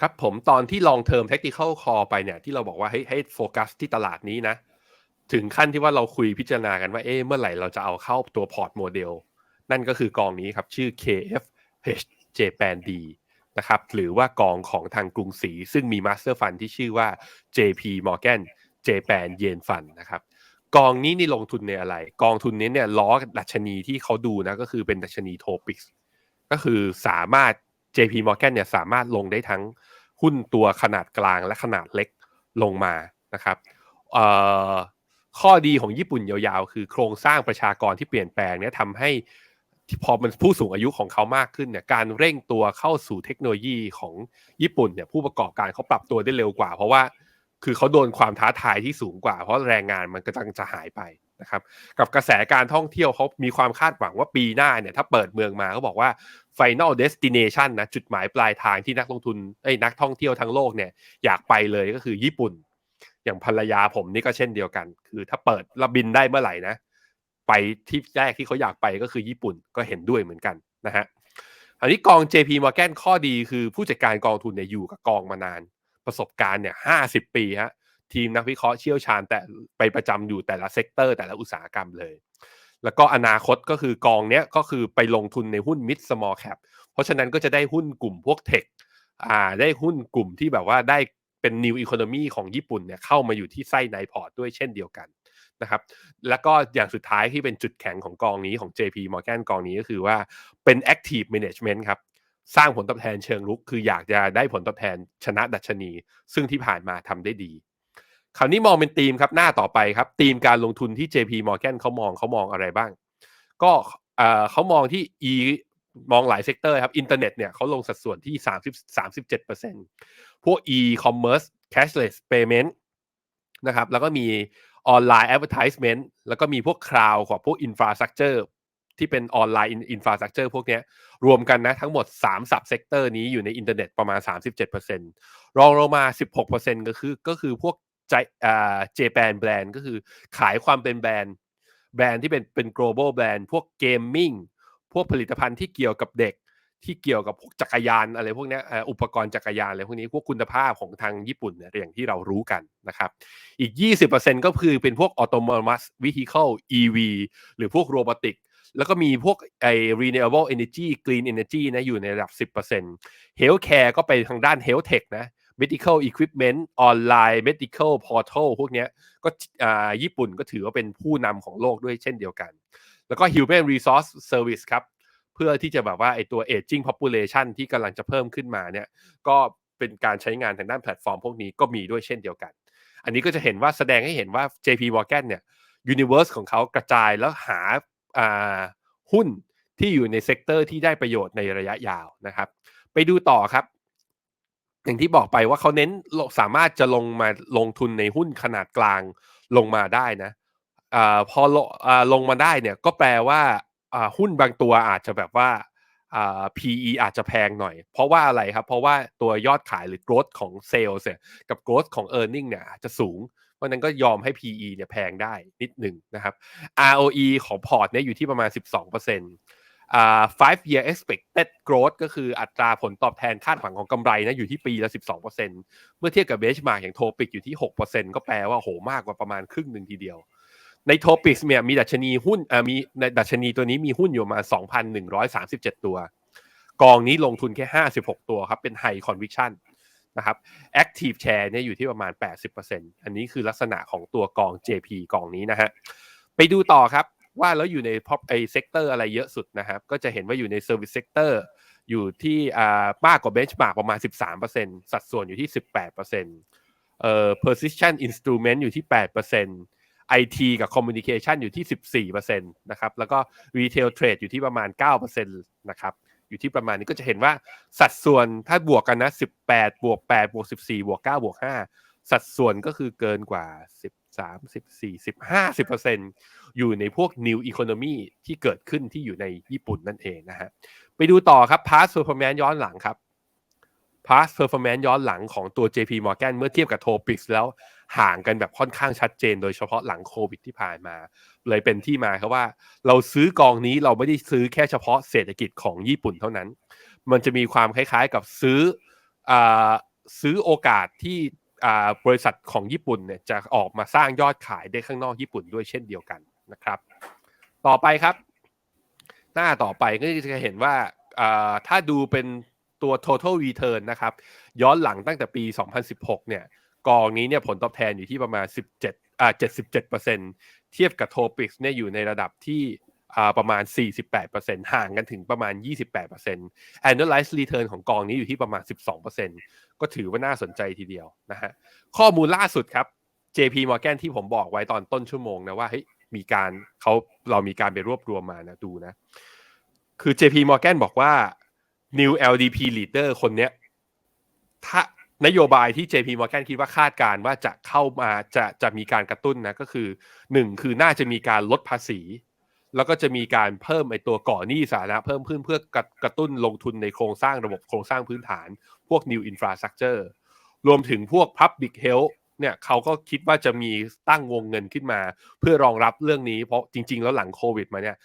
ครับผมตอนที่ลองเทอม technical call ไปเนี่ยที่เราบอกว่าให้ให้โฟกัสที่ตลาดนี้นะ ถึงขั้นที่ว่าเราคุยพิจารณากันว่าเอ๊ะเมื่อไหร่เราจะเอาเข้าตัวพอร์ตโมเดล นั่นก็คือกองนี้ครับ ชื่อ KFH Japan D นะครับหรือว่ากองของทางกรุงศรีซึ่งมีมาสเตอร์ฟันที่ชื่อว่า JP Morgan Japan Yen Fund นะครับกองนี้นี่ลงทุนในอะไร กองทุนนี้เนี่ยล้อดัชนีที่เขาดูนะก็คือเป็นดัชนีโทปิกก็คือสามารถ JP Morgan เนี่ยสามารถลงได้ทั้งหุ้นตัวขนาดกลางและขนาดเล็กลงมานะครับข้อดีของญี่ปุ่นยาวๆ คือโครงสร้างประชากรที่เปลี่ยนแปลงเนี่ยทำให้พอมันผู้สูงอายุของเขามากขึ้นเนี่ยการเร่งตัวเข้าสู่เทคโนโลยีของญี่ปุ่นเนี่ยผู้ประกอบการเขาปรับตัวได้เร็วกว่า เพราะว่าคือเขาโดนความท้าทายที่สูงกว่า เพราะแรงงานมันกำลังจะหายไป นะครับกับกระแสการท่องเที่ยวเขามีความคาดหวังว่าปีหน้าเนี่ยถ้าเปิดเมืองมาเขาบอกว่า Final Destination นะจุดหมายปลายทางที่นักลงทุนไอ้นักท่องเที่ยวทั้งโลกเนี่ยอยากไปเลยก็คือญี่ปุ่น อย่างภรรยาผมนี่ก็เช่นเดียวกัน คือถ้าเปิดระบินได้เมื่อไหร่นะ ไปที่แรกที่เขาอยากไปก็คือญี่ปุ่นก็เห็นด้วยเหมือนกันนะฮะอันนี้กอง JP Morgan ข้อดีคือผู้จัดการกองทุนเนี่ยอยู่กับกองมานานประสบการณ์เนี่ยห้าสิบปีฮะ ทีมนักวิเคราะห์เชี่ยวชาญ แต่ไปประจำอยู่แต่ละเซกเตอร์แต่ละอุตสาหกรรมเลย แล้วก็อนาคตก็คือกองเนี้ยก็คือไปลงทุนในหุ้น mid small cap เพราะฉะนั้นก็จะได้หุ้นกลุ่มพวกเทคอ่าได้หุ้นกลุ่มที่แบบว่าได้เป็น new economy ของญี่ปุ่นเนี่ยเข้ามาอยู่ที่ไส้ในพอร์ตด้วยเช่นเดียวกันนะครับ แล้วก็อย่างสุดท้ายที่เป็นจุดแข็งของกองนี้ของ JP Morgan กองนี้ก็คือว่าเป็น active management ครับ สร้างผลตอบแทนเชิงลุก คืออยากจะได้ผลตอบแทนชนะดัชนี ซึ่งที่ผ่านมาทำได้ดี คราวนี้มองเป็นธีมครับหน้าต่อไปครับธีมการลงทุนที่ JP Morgan เขามองเขามองอะไรบ้าง ก็เขามองที่ E มองหลายเซกเตอร์ครับอินเทอร์เน็ตเนี่ยเขาลงสัดส่วนที่ 30 37%พวก e-commerce cashless payment นะครับแล้วก็มีออนไลน์แอดเวอร์ทิสเมนต์แล้วก็มีพวกคลาวกับพวกอินฟราสตรักเจอร์ที่เป็นออนไลน์อินฟราสตรักเจอร์พวกนี้รวมกันนะทั้งหมด 3 สับเซกเตอร์นี้อยู่ในอินเทอร์เน็ตประมาณ 37%รองลงมา 16%ก็คือก็คือพวก ใจอ่าเจแปนแบรนด์ก็คือขายความเป็นแบรนด์ แบรนด์ที่เป็นเป็น global แบรนด์พวกเกมมิ่งพวกผลิตภัณฑ์ที่เกี่ยวกับเด็กที่เกี่ยวกับพวกจักรยานอะไรพวกนี้อุปกรณ์จักรยานอะไรพวกนี้พวกคุณภาพของทางญี่ปุ่นเนี่ยอย่างที่เรารู้กันนะครับอีก 20%ก็คือเป็นพวก autonomous vehicle EV หรือพวกโรบอติกแล้วก็มีพวกไอ้ renewable energy green energy นะอยู่ในระดับ 10% healthcare ก็ไปทางด้าน health tech นะ medical equipment online medical portal พวกนี้ก็ญี่ปุ่นก็ถือว่าเป็นผู้นำของโลกด้วยเช่นเดียวกัน แล้วก็ human resource service ครับ เพื่อที่จะแบบว่าไอตัว aging population ที่กำลังจะเพิ่มขึ้นมาเนี่ยก็เป็นการใช้งานทางด้านแพลตฟอร์มพวกนี้ก็มีด้วยเช่นเดียวกัน อันนี้ก็จะเห็นว่าแสดงให้เห็นว่า JP Morgan เนี่ย universe ของเขากระจายแล้วหาหุ้นที่อยู่ในเซกเตอร์ที่ได้ประโยชน์ในระยะยาวนะครับ ไปดูต่อครับ อย่างที่บอกไปว่าเขาเน้นสามารถจะลงมาลงทุนในหุ้นขนาดกลางลงมาได้นะอพอลงมาได้เนี่ยก็แปลว่าหุ้นบางตัวอาจจะแบบว่า PE อาจจะแพงหน่อย เพราะว่าอะไรครับ เพราะว่าตัวยอดขายหรือ growth ของ sales เนี่ยกับ growth ของ earning เนี่ยจะสูง เพราะนั้นก็ยอมให้ PE เนี่ยแพงได้นิดหนึ่งนะครับ ROE ของพอร์ตเนี่ยอยู่ที่ประมาณ 12%อ่า five year expected growth ก็คืออัตราผลตอบแทนคาดหวังของกำไรนะอยู่ที่ปีละ 12%เมื่อเทียบกับเบสมาอย่างโทปิกอยู่ที่ 6%ก็แปลว่าโหมากกว่าประมาณครึ่งหนึ่งทีเดียว ในโทปิกเนี่ยมีดัชนีหุ้นมีในดัชนีตัวนี้มีหุ้นอยู่มา 2,137 ตัว กองนี้ลงทุนแค่ 56 ตัวครับเป็น High Conviction นะครับ Active Share เนี่ยอยู่ที่ประมาณ 80%อันนี้คือลักษณะของตัวกอง JP กองนี้นะฮะไปดูต่อครับ ว่าแล้วอยู่ในพอไอเซกเตอร์อะไรเยอะสุดนะครับ ก็จะเห็นว่าอยู่ใน Service Sector อร์อยู่ที่อ่ามากกว่า Benchmark ประมาณ 13%สัดส่วนอยู่ที่ 18%เอ่อ Precision Instrument อยู่ที่ 8% IT กับ Communication อยู่ที่ 14%นะครับ แล้วก็ Retail Trade อยู่ที่ประมาณ 9%นะครับ อยู่ที่ประมาณนี้ก็จะเห็นว่าสัดส่วนถ้าบวกกันนะ 18 บวก 8 บวก 14 บวก 9 บวก 5 สัดส่วนก็คือเกินกว่า13 14 15 10%อยู่ในพวก New Economy ที่เกิดขึ้นที่อยู่ในญี่ปุ่นนั่นเองนะฮะ ไปดูต่อครับ Past Performance ย้อนหลังครับ Past Performance ย้อนหลังของตัว JP Morgan เมื่อเทียบกับ Topix แล้วห่างกันแบบค่อนข้างชัดเจน โดยเฉพาะหลังโควิดที่ผ่านมา เลยเป็นที่มาครับว่า เราซื้อกองนี้เราไม่ได้ซื้อแค่เฉพาะเศรษฐกิจของญี่ปุ่นเท่านั้น มันจะมีความคล้ายๆกับซื้ออซื้อโอกาสที่ บริษัทของญี่ปุ่นเนี่ยจะออกมาสร้างยอดขายได้ข้างนอกญี่ปุ่นด้วยเช่นเดียวกันนะครับ ต่อไปครับ หน้าต่อไปก็จะเห็นว่าถ้าดูเป็นตัว total return นะครับ ย้อนหลังตั้งแต่ปี 2016 เนี่ย กองนี้เนี่ยผลตอบแทนอยู่ที่ประมาณ 17อ่า77%เทียบกับ Topix เนี่ยอยู่ในระดับที่อ่าประมาณ 48%ห่างกันถึงประมาณ 28% annualized return ของกองนี้อยู่ที่ประมาณ 12% ก็ถือว่าน่าสนใจทีเดียวนะฮะข้อมูลล่าสุดครับ JP Morgan ที่ผมบอกไว้ตอนต้นชั่วโมงนะว่าเฮ้ยมีการเขาเรามีการไปรวบรวมมานะดูนะ คือ JP Morgan บอกว่า New LDP leader คนเนี้ยถ้านโยบายที่ JP Morgan คิดว่าคาดการณ์ว่าจะเข้ามาจะจะมีการกระตุ้นนะก็คือหนึ่งคือน่าจะมีการลดภาษี แล้วก็จะมีการเพิ่มไอตัวก่อหนี้สาธารณะเพิ่มขึ้นเพื่อกระกระตุ้นลงทุนในโครงสร้างระบบโครงสร้างพื้นฐาน พวก new infrastructure รวมถึงพวก public health เนี่ยเขาก็คิดว่าจะมีตั้งวงเงินขึ้นมา เพื่อรองรับเรื่องนี้เพราะจริง ๆ แล้วหลังโควิดมาเนี่ย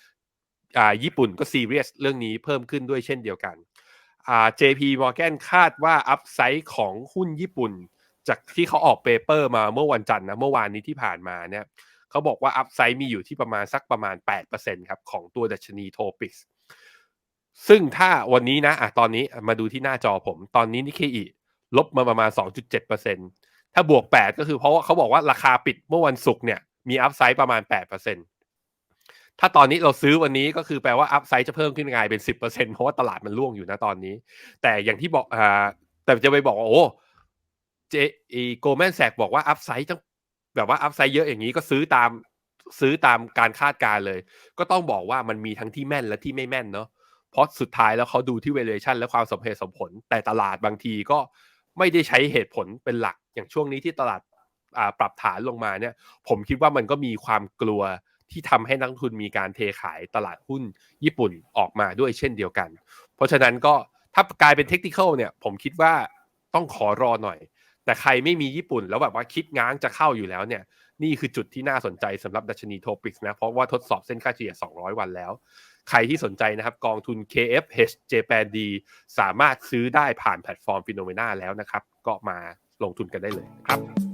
อ่าญี่ปุ่นก็ซีเรียสเรื่องนี้เพิ่มขึ้นด้วยเช่นเดียวกันอ่า JP Morgan คาดว่าอัพไซด์ของหุ้นญี่ปุ่น จากที่เขาออกเปเปอร์มาเมื่อวันจันทร์นะเมื่อวานนี้ที่ผ่านมาเนี่ย เขาบอกว่าอัพไซด์มีอยู่ที่ประมาณสักประมาณ 8%ครับของตัวดัชนีโทปิกซึ่งถ้าวันนี้นะอะตอนนี้มาดูที่หน้าจอผม ตอนนี้นิเคอีลบมาประมาณ 2.7%ถ้าบวก 8 ก็คือเพราะว่าเขาบอกว่าราคาปิดเมื่อวันศุกร์เนี่ยมีอัพไซด์ประมาณ 8%ถ้าตอนนี้เราซื้อวันนี้ก็คือแปลว่าอัพไซด์จะเพิ่มขึ้นไงเป็น 10%เพราะว่าตลาดมันร่วงอยู่นะตอนนี้ แต่อย่างที่บอกอ่าแต่จะไปบอกว่าโอ้เจโกลแมนแซกบอกว่าอัพไซด์ต้อง แบบว่าอัพไซด์เยอะอย่างนี้ก็ซื้อตามซื้อตามการคาดการเลย ก็ต้องบอกว่ามันมีทั้งที่แม่นและที่ไม่แม่นเนาะเพราะสุดท้ายแล้วเขาดูที่ valuation และความสมเหตุสมผล แต่ตลาดบางทีก็ไม่ได้ใช้เหตุผลเป็นหลักอย่างช่วงนี้ที่ตลาดปรับฐานลงมาเนี่ย ผมคิดว่ามันก็มีความกลัวที่ทำให้นักทุนมีการเทขายตลาดหุ้นญี่ปุ่นออกมาด้วยเช่นเดียวกัน เพราะฉะนั้นก็ถ้ากลายเป็นเทคนิคเนี่ยผมคิดว่าต้องขอรอหน่อย แต่ใครไม่มีญี่ปุ่นแล้วแบบว่าคิดง้างจะเข้าอยู่แล้วเนี่ย นี่คือจุดที่น่าสนใจสำหรับดัชนีโทปิกนะเพราะว่าทดสอบเส้นค่าเฉลี่ย 200 วันแล้ว ใครที่สนใจนะครับกองทุน KFH Japan D สามารถซื้อได้ผ่านแพลตฟอร์มฟิโนเมนาแล้วนะครับ ก็มาลงทุนกันได้เลยครับ